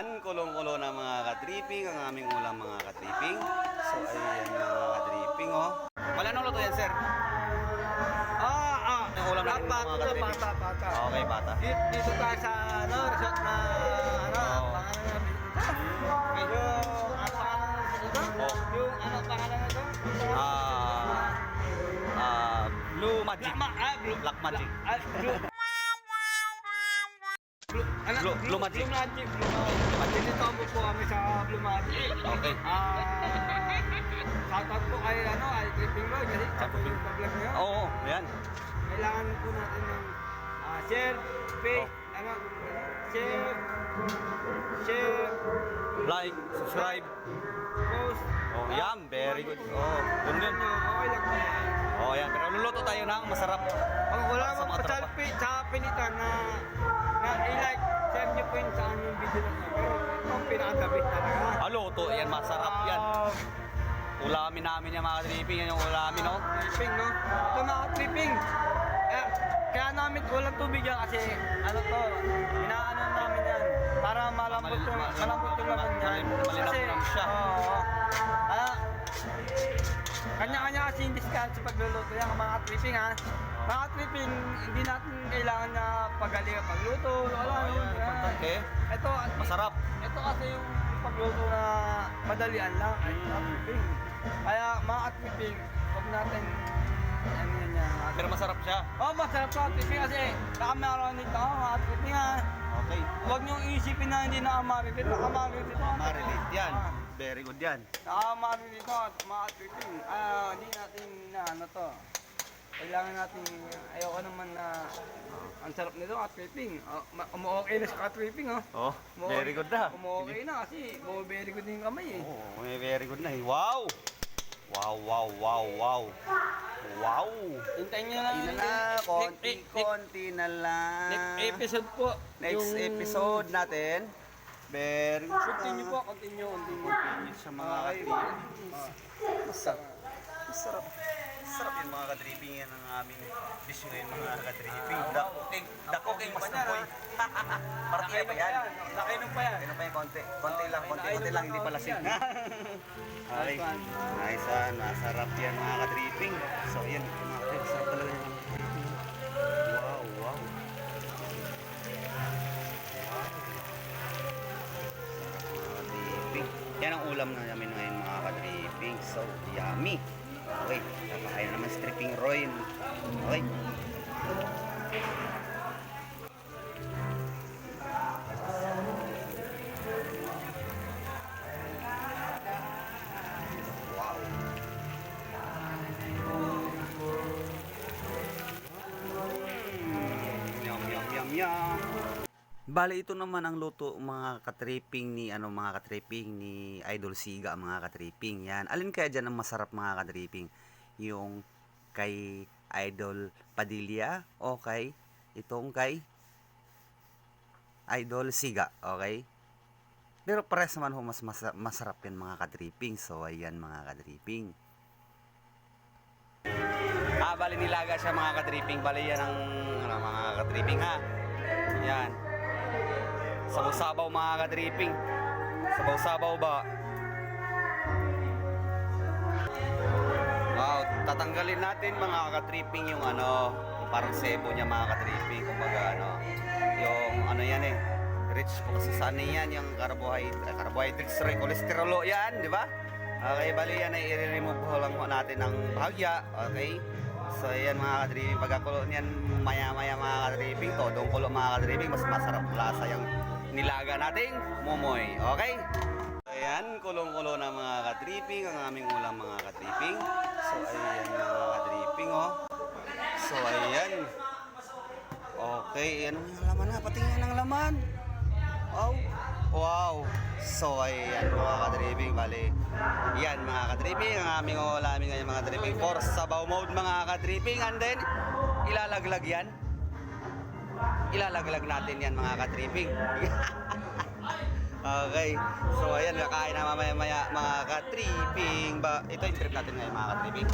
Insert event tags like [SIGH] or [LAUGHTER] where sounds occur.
Ayan, kulong-kulo na mga katripping, ang aming ulam mga katripping. So, ayan mga katripping, oh. Wala nang luto yan, sir. Ah, ah. Yung ulam natin mga ito, katripping. bata, bata. Okay, bata. Dito, dito tayo sa, ano, resort na, ano, Oo. pangalan ito. Yung, ano pangalan ito? Oo. Yung, ano pangalan ito? Ah, ah, Blue Magic. Black, ah, blue, Black Magic. Ah, blue. Blue, ano. Blue Magic. Dito po kami sa Blue Magic. Okay. Ah, shoutout po kay, ano, kay Tripping Road. Kasi sa po yung vlog niya. Oo, ayan. Kailangan po natin ng ah, share, pay, Oh. ano, share, share, Like, subscribe. post. Oh, yan, very good. Oh, ganun yun. Ano, okay lang po yan. Oh, yan. Pero luluto tayo ng masarap. Kung wala Sa mo mga pa sa, tropa. pi- sa pinitan na na i-like, share nyo po yun sa aming video na. Ito ang pinakagabit talaga. Ah, luto, yan, masarap yan. Ah, Ulamin namin yan mga tripping, yan yung ulamin, oh. tripping, no? Ito mga tripping. Eh, kaya namin walang tubig yan kasi ano to, inaano namin yan para malambot yung, mal- malambot yung laman yan. malinamnam siya. Oo. Ah, kasi yung discount sa pagluluto yan, mga tripping ha. Mga tripping, hindi natin kailangan na pagaling ang pagluto. Wala Oh, yun. importante. Ito, at- Masarap. ito kasi yung pagluto na madalian lang ay Mm. mga tripping. Kaya mga tripping, huwag natin ano yan yan. Pero masarap siya. Oh, masarap sa tripping kasi nakamaroon nito mga tripping ha. Okay. Huwag niyong isipin na hindi nakamarilate. Nakamarilate ito. Marilate yan. Ah, Very good yan. Nakamarilate ito at mga tripping. Ah, hindi natin na ano to. Kailangan natin, ayoko naman na ang sarap nito at tripping. Uh, Umu-okay na sa tripping oh. Oh, very good na. Umu-okay na kasi umu very good din yung kamay eh. Oh, may very good na eh. Wow! Wow, wow, wow, wow. Wow! Hintayin nyo lang. Ina na, Next- konti, next- konti na lang. Next episode po. Next episode natin. Very good. Continue po, continue, continue. Sa mga Okay. kadripping. Masarap. Masarap. Masarap yung mga kadripping yan ang aming dish ngayon mga kadripping. Dako kay, dako kay mas na boy. Partiya pa yan. Nakainom pa yan. Ano pa yung konti? Konti lang, konti, konti lang, hindi pala lasing. okay. Nice one. Masarap yan mga kadripping. So yan, mga kadripping. Sarap talaga yung Yan ang ulam na namin ngayon mga kadripping. So, yummy. Okay, napakain na naman stripping Roy. Okay. Yum, yum, yum, yum. Bale, ito naman ang luto mga katripping ni ano mga katripping ni Idol Siga mga katripping. Yan. Alin kaya diyan ang masarap mga katripping? Yung kay Idol Padilla o kay itong kay Idol Siga, okay? Pero pares naman ho mas masa- masarap yan mga katripping. So ayan mga katripping. Ah, bali nilaga siya mga katripping. Bali yan ang ano, mga katripping ha. Yan. Sabaw-sabaw mga katripping. Sabaw-sabaw ba? Wow, tatanggalin natin mga katripping yung ano, parang sebo niya mga katripping. Kumbaga ano, yung ano yan eh. Rich po kasi sa ano yan, yung carbohydrates, carbohydrates, rin, kolesterol yan, di ba? Okay, bali yan ay i-remove ko lang po natin ng bahagya, okay? So yan mga kadribing, pagkakulo niyan maya-maya mga kadribing, todong kulo mga kadribing, mas masarap lasa yung nilaga nating mumoy, okay? So yan, kulong-kulo na mga kadribing, ang aming ulam mga kadribing. So ayan mga kadribing, oh. So ayan. Okay, ano yung laman na? Patingin ang laman. Wow. Wow. So, ayan mga kadribing. Bali, yan mga kadribing. Ang aming ulamin ngayon mga kadribing. For sabaw mode mga kadribing. And then, ilalaglag yan. Ilalaglag natin yan mga kadribing. [LAUGHS] okay. So, ayan. Kakain na mamaya maya mga kadribing. Ba, ito yung trip natin ngayon mga kadribing.